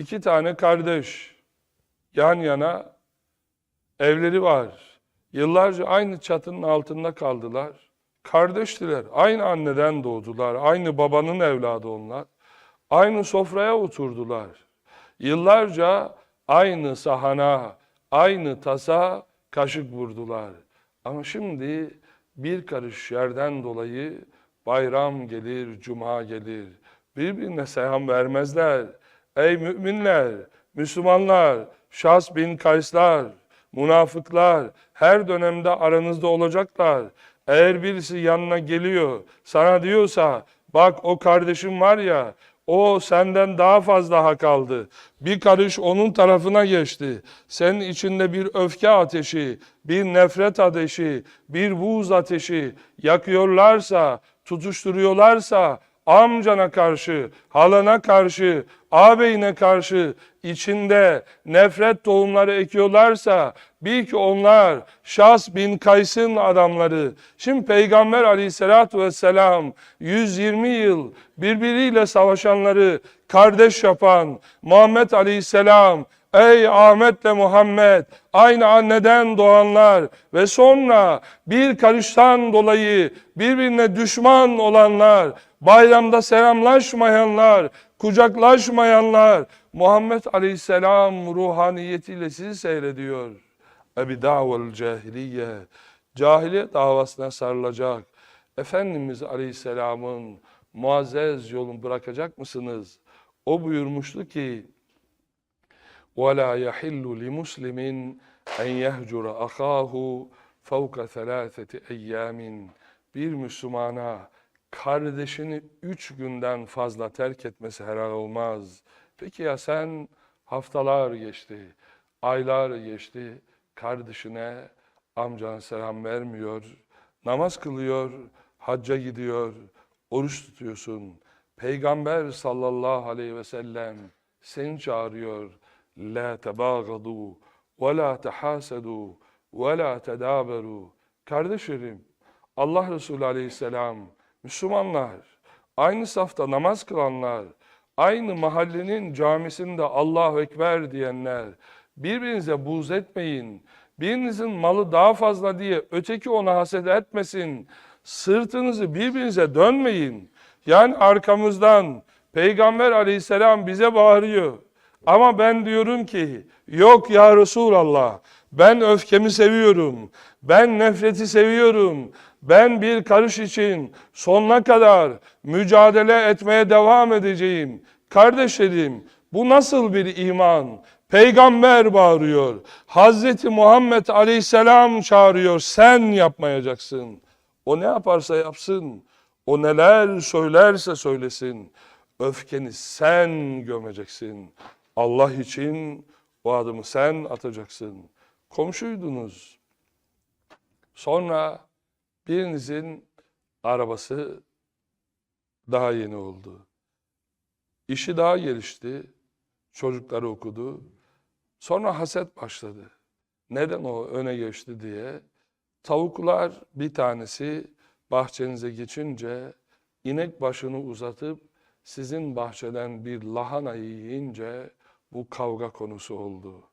İki tane kardeş yan yana evleri var. Yıllarca aynı çatının altında kaldılar. Kardeştiler. Aynı anneden doğdular. Aynı babanın evladı onlar. Aynı sofraya oturdular. Yıllarca aynı sahana, aynı tasa kaşık vurdular. Ama şimdi bir karış yerden dolayı bayram gelir, cuma gelir. Birbirine selam vermezler. Ey müminler, Müslümanlar, Şahs bin Kayslar, münafıklar her dönemde aranızda olacaklar. Eğer birisi yanına geliyor, sana diyorsa bak o kardeşim var ya o senden daha fazla hak aldı. Bir karış onun tarafına geçti. Senin içinde bir öfke ateşi, bir nefret ateşi, bir buğz ateşi yakıyorlarsa, tutuşturuyorlarsa amcana karşı, halana karşı, ağabeyine karşı içinde nefret tohumları ekiyorlarsa bil ki onlar Şahs bin Kays'ın adamları. Şimdi Peygamber aleyhissalatü vesselam 120 yıl birbiriyle savaşanları kardeş yapan Muhammed aleyhisselam Ey Ahmet'le Muhammed, aynı anneden doğanlar ve sonra bir karıştan dolayı birbirine düşman olanlar, bayramda selamlaşmayanlar, kucaklaşmayanlar, Muhammed Aleyhisselam ruhaniyetiyle sizi seyrediyor. Ebi davel cahiliye, cahiliye davasına sarılacak. Efendimiz Aleyhisselam'ın muazzez yolunu bırakacak mısınız? O buyurmuştu ki, ولا يحل لمسلم أن يهجر أخاه فوق ثلاثة أيام bir Müslümana kardeşini üç günden fazla terk etmesi helal olmaz. Peki ya sen haftalar geçti, aylar geçti, kardeşine amcana selam vermiyor, namaz kılıyor, hacca gidiyor, oruç tutuyorsun. Peygamber sallallahu aleyhi ve sellem seni çağırıyor. La tebagadu ve la tehasadu ve la tedaberu. Kardeşlerim, Allah Resulü aleyhisselam, Müslümanlar, aynı safta namaz kılanlar, aynı mahallenin camisinde Allahu Ekber diyenler, birbirinize buğz etmeyin, birinizin malı daha fazla diye öteki ona haset etmesin, sırtınızı birbirinize dönmeyin. Yani arkamızdan Peygamber aleyhisselam bize bağırıyor. Ama ben diyorum ki yok ya Resulallah ben öfkemi seviyorum. Ben nefreti seviyorum. Ben bir karış için sonuna kadar mücadele etmeye devam edeceğim. Kardeşlerim bu nasıl bir iman? Peygamber bağırıyor. Hazreti Muhammed Aleyhisselam çağırıyor. Sen yapmayacaksın. O ne yaparsa yapsın. O neler söylerse söylesin. Öfkeni sen gömeceksin. Allah için o adımı sen atacaksın. Komşuydunuz. Sonra birinizin arabası daha yeni oldu. İşi daha gelişti. Çocukları okudu. Sonra haset başladı. Neden o öne geçti diye. Tavuklar bir tanesi bahçenize geçince inek başını uzatıp sizin bahçeden bir lahanayı yiyince bu kavga konusu oldu.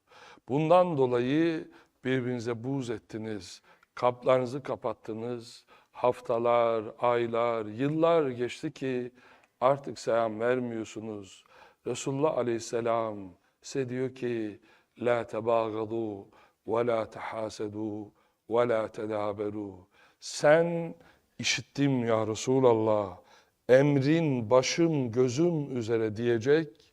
Bundan dolayı birbirinize buz ettiniz, kaplarınızı kapattınız. Haftalar, aylar, yıllar geçti ki artık selam vermiyorsunuz. Resulullah Aleyhisselam size diyor ki La tebâgadû ve la tehâsedû ve la tedâberû Sen işittim ya Resulallah emrin başım gözüm üzere diyecek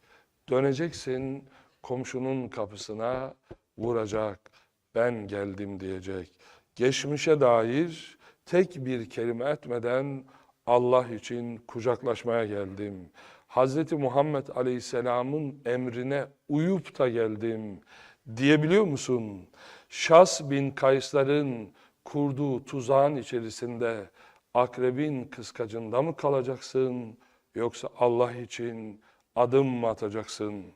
döneceksin komşunun kapısına vuracak ben geldim diyecek. Geçmişe dair tek bir kelime etmeden Allah için kucaklaşmaya geldim. Hz. Muhammed Aleyhisselam'ın emrine uyup da geldim diyebiliyor musun? Şas bin Kayslar'ın kurduğu tuzağın içerisinde akrebin kıskacında mı kalacaksın yoksa Allah için adım atacaksın?